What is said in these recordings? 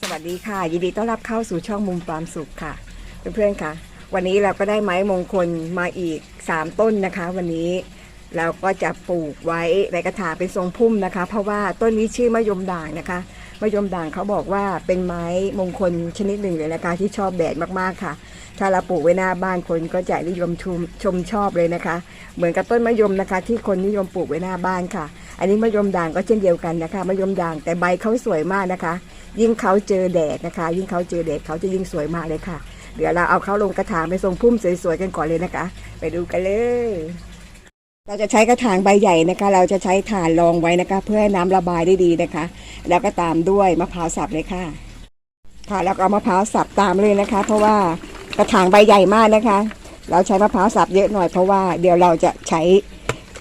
สวัสดีค่ะ ยินดีต้อนรับเข้าสู่ช่องมุมความสุขค่ะ เพื่อนๆค่ะ วันนี้เราก็ได้ไม้มงคลมาอีก 3 ต้นนะคะ วันนี้เราก็จะปลูกไว้ในกระถางเป็นทรงพุ่มนะคะ เพราะว่าต้นนี้ชื่อมะยมด่างนะคะ มะยมด่างเขาบอกว่าเป็นไม้มงคลชนิดหนึ่งเลยนะคะที่ชอบแดดมากๆค่ะ ถ้าเราปลูกไว้หน้าบ้านคนก็จะนิยมชมชมชอบเลยนะคะ เหมือนกับต้นมะยมนะคะ ที่คนนิยมปลูกไว้หน้าบ้านค่ะ อันนี้มะยมด่างก็เช่นเดียวกันนะคะมะยมด่างแต่ใบเขาสวยมากนะคะ ยิ่งเขาเจอแดดนะคะ ยิ่งเขาเจอแดดเขาจะยิ่งสวยมากเลยค่ะ เดี๋ยวเราเอาเขาลงกระถางไปทรงพุ่มสวยๆกันก่อนเลยนะคะ ไปดูกันเลย เราจะใช้กระถางใบใหญ่นะคะ เราจะใช้ถ่านรองไว้นะคะ เพื่อให้น้ำระบายได้ดีนะคะ แล้วก็ตามด้วยมะพร้าวสับเลยค่ะ ค่ะแล้วก็เอามะพร้าวสับตามเลยนะคะ เพราะว่ากระถางใบใหญ่มากนะคะ เราใช้มะพร้าวสับเยอะหน่อยเพราะว่าเดี๋ยวเราจะใช้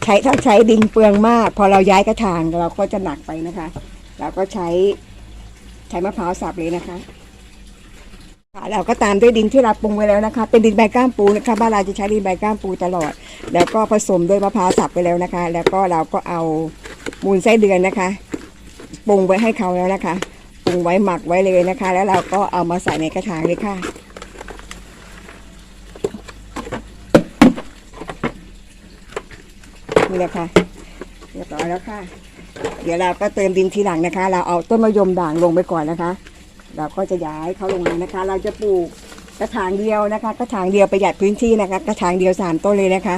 ใช้ถ้าใช้ดินเปลืองมาก พอเราย้ายกระถางเราก็จะหนักไปนะคะ เราก็ใช้ใช้มะพร้าวสับเลยนะคะ ค่ะเราก็ตามด้วยดินที่เราปรุงไว้แล้วนะคะ เป็นดินใบก้ามปูนะคะบ้านเราจะใช้ดินใบก้ามปูตลอด แล้วก็ผสมด้วยมะพร้าวสับไปแล้วนะคะ แล้วก็เราก็เอามูลไส้เดือนนะคะปรุงไว้ให้เขาแล้วนะคะปรุงไว้หมักไว้เลยนะคะ แล้วเราก็เอามาใส่ในกระถางเลยค่ะนี่แหละค่ะเรียบร้อยแล้วค่ะ เดี๋ยวเราก็เติมดินทีหลังนะคะ เราเอาต้นมะยมด่างลงไปก่อนนะคะ เราก็จะย้ายเขาลงเลยนะคะ เราจะปลูกกระถางเดียวนะคะ กระถางเดียวประหยัดพื้นที่นะคะ กระถางเดียวสามต้นเลยนะคะ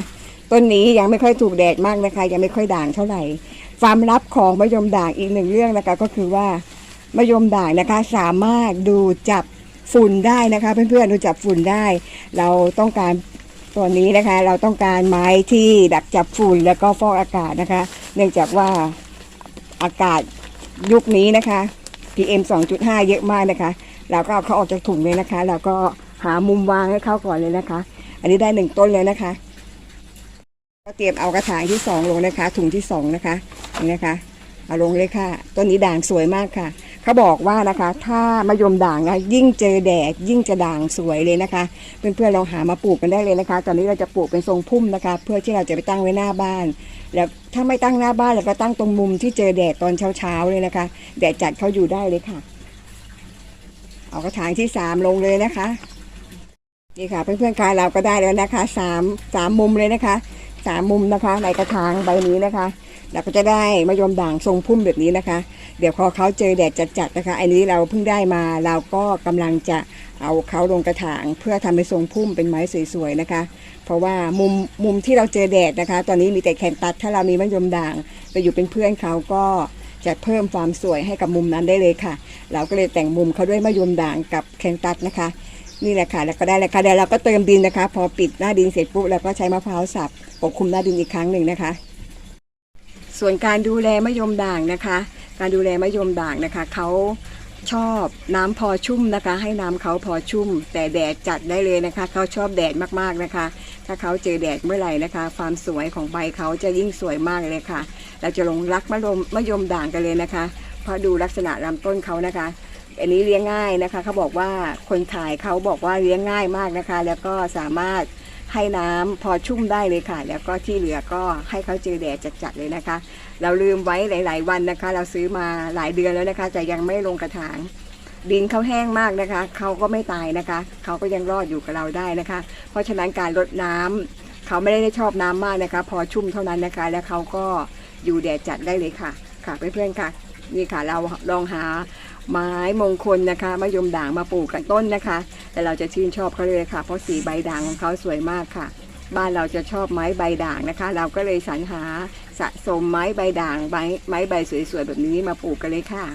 ต้นนี้ยังไม่ค่อยถูกแดดมากนะคะ ยังไม่ค่อยด่างเท่าไหร่ความลับของมะยมด่างอีกหนึ่งเรื่องนะคะ ก็คือว่ามะยมด่างนะคะ สามารถดูจับฝุ่นได้นะคะ เพื่อนๆดูจับฝุ่นได้ เราต้องการตัวนี้นะคะ เราต้องการไม้ที่ดักจับฝุ่นแล้วก็ฟอกอากาศนะคะ เนื่องจากว่าอากาศยุคนี้นะคะ PM 2.5 เยอะมากนะคะ เราก็เอาเขาออกจากถุงเลยนะคะเราก็หามุมวางให้เขาก่อนเลยนะคะ อันนี้ได้หนึ่งต้นเลยนะคะ ก็เตรียมเอากระถางที่สองลงนะคะ ถุงที่สองนะคะ นี่นะคะ เอาลงเลยค่ะ ต้นนี้ด่างสวยมากค่ะ เขาบอกว่านะคะ ถ้ามะยมด่างนะยิ่งเจอแดดยิ่งจะด่างสวยเลยนะคะ เพื่อนๆลองหามาปลูกกันได้เลยนะคะ ตอนนี้เราจะปลูกเป็นทรงพุ่มนะคะ เพื่อที่เราจะไปตั้งไว้หน้าบ้าน แล้วถ้าไม่ตั้งหน้าบ้านเราก็ตั้งตรงมุมที่เจอแดดตอนเช้าๆเลยนะคะ แดดจัดเขาอยู่ได้เลยค่ะ เอากระถางที่สามลงเลยนะคะนี่ค่ะเพื่อนๆคะเราก็ได้แล้วนะคะสามสามมุมเลยนะคะสามมุมนะคะในกระถางใบนี้นะคะ เราก็จะได้มะยมด่างทรงพุ่มแบบนี้นะคะ เดี๋ยวพอเขาเจอแดดจัดๆนะคะ อันนี้เราเพิ่งได้มาเราก็กำลังจะเอาเขาลงกระถาง เพื่อทำเป็นทรงพุ่มเป็นไม้สวยๆนะคะ เพราะว่ามุมมุมที่เราเจอแดดนะคะ ตอนนี้มีแต่แคนตัสถ้าเรามีมะยมด่างไปอยู่เป็นเพื่อนเขาก็จะเพิ่มความสวยให้กับมุมนั้นได้เลยค่ะ เราก็เลยแต่งมุมเขาด้วยมะยมด่างกับแคนตัสนะคะ นี่แหละค่ะ แล้วก็ได้แล้วค่ะเดี๋ยวเราก็เติมดินนะคะ พอปิดหน้าดินเสร็จปุ๊บเราก็ใช้มะพร้าวสับปกคลุมหน้าดินอีกครั้งหนึ่งนะคะ ส่วนการดูแลมะยมด่างนะคะ การดูแลมะยมด่างนะคะเขาชอบน้ำพอชุ่มนะคะ ให้น้ำเขาพอชุ่ม แต่แดดจัดได้เลยนะคะ เขาชอบแดดมากๆนะคะ ถ้าเขาเจอแดดเมื่อไหร่นะคะ ความสวยของใบเขาจะยิ่งสวยมากเลยค่ะ เราจะลงรักมะยมมะยมด่างกันเลยนะคะ เพราะดูลักษณะลำต้นเขานะคะ อันนี้เลี้ยงง่ายนะคะเขาบอกว่าคนขายเขาบอกว่าเลี้ยงง่ายมากนะคะ แล้วก็สามารถ ให้น้ำพอชุ่มได้เลยค่ะ แล้วก็ที่เหลือก็ให้เขาเจอแดดจัดๆเลยนะคะ เราลืมไว้หลาย ๆ วันนะคะ เราซื้อมาหลายเดือนแล้วนะคะแต่ยังไม่ลงกระถาง ดินเขาแห้งมากนะคะเขาก็ไม่ตายนะคะเขาก็ยังรอดอยู่กับเราได้นะคะ เพราะฉะนั้นการรดน้ำเขาไม่ได้ชอบน้ำมากนะคะ พอชุ่มเท่านั้นนะคะ แล้วเขาก็อยู่แดดจัดได้เลยค่ะค่ะเพื่อนๆค่ะ นี่ค่ะเราลองหาไม้มงคลนะคะมะยมด่างมาปลูกกันต้นนะคะ แต่เราจะชื่นชอบเขาเลยค่ะ เพราะสีใบด่างของเขาสวยมากค่ะ บ้านเราจะชอบไม้ใบด่างนะคะ เราก็เลยสรรหาสะสมไม้ใบด่างไม้ไม้ใบสวยๆแบบนี้มาปลูกกันเลยค่ะ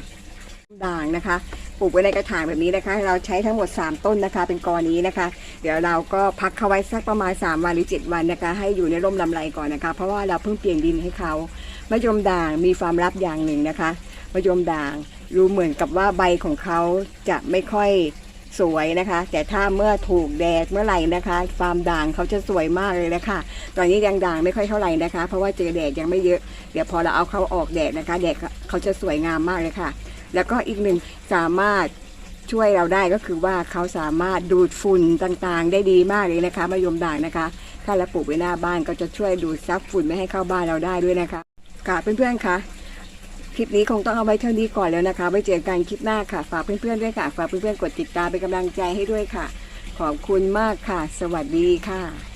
ด่างนะคะ ปลูกไว้ในกระถางแบบนี้นะคะ เราใช้ทั้งหมด 3 ต้นนะคะ เป็นกอนี้นะคะ เดี๋ยวเราก็พักเขาไว้สักประมาณ 3 วันหรือ 7 วันนะคะ ให้อยู่ในร่มลำไรก่อนนะคะ เพราะว่าเราเพิ่งเปลี่ยนดินให้เขามะยมด่างมีความลับอย่างหนึ่งนะคะ มะยมด่างรู้เหมือนกับว่าใบของเขาจะไม่ค่อยสวยนะคะ แต่ถ้าเมื่อถูกแดดเมื่อไหร่นะคะความด่างเขาจะสวยมากเลยนะคะ ตอนนี้ยังด่างไม่ค่อยเท่าไหร่นะคะ เพราะว่าเจอแดดยังไม่เยอะ เดี๋ยวพอเราเอาเขาออกแดดนะคะ แดดเขาจะสวยงามมากเลยค่ะ แล้วก็อีกหนึ่งสามารถช่วยเราได้ก็คือว่าเขาสามารถดูดฝุ่นต่างๆ ได้ดีมากเลยนะคะมะยมด่างนะคะ ถ้าเราปลูกไว้หน้าบ้านก็จะช่วยดูดซับฝุ่นไม่ให้เข้าบ้านเราได้ด้วยนะคะค่ะเพื่อนๆคะ คลิปนี้คงต้องเอาไว้เท่านี้ก่อนแล้วนะคะไว้เจอกันคลิปหน้าค่ะ ฝากเพื่อนๆด้วยค่ะ ฝากเพื่อนๆกดติดตามเป็นกำลังใจให้ด้วยค่ะ ขอบคุณมากค่ะ สวัสดีค่ะ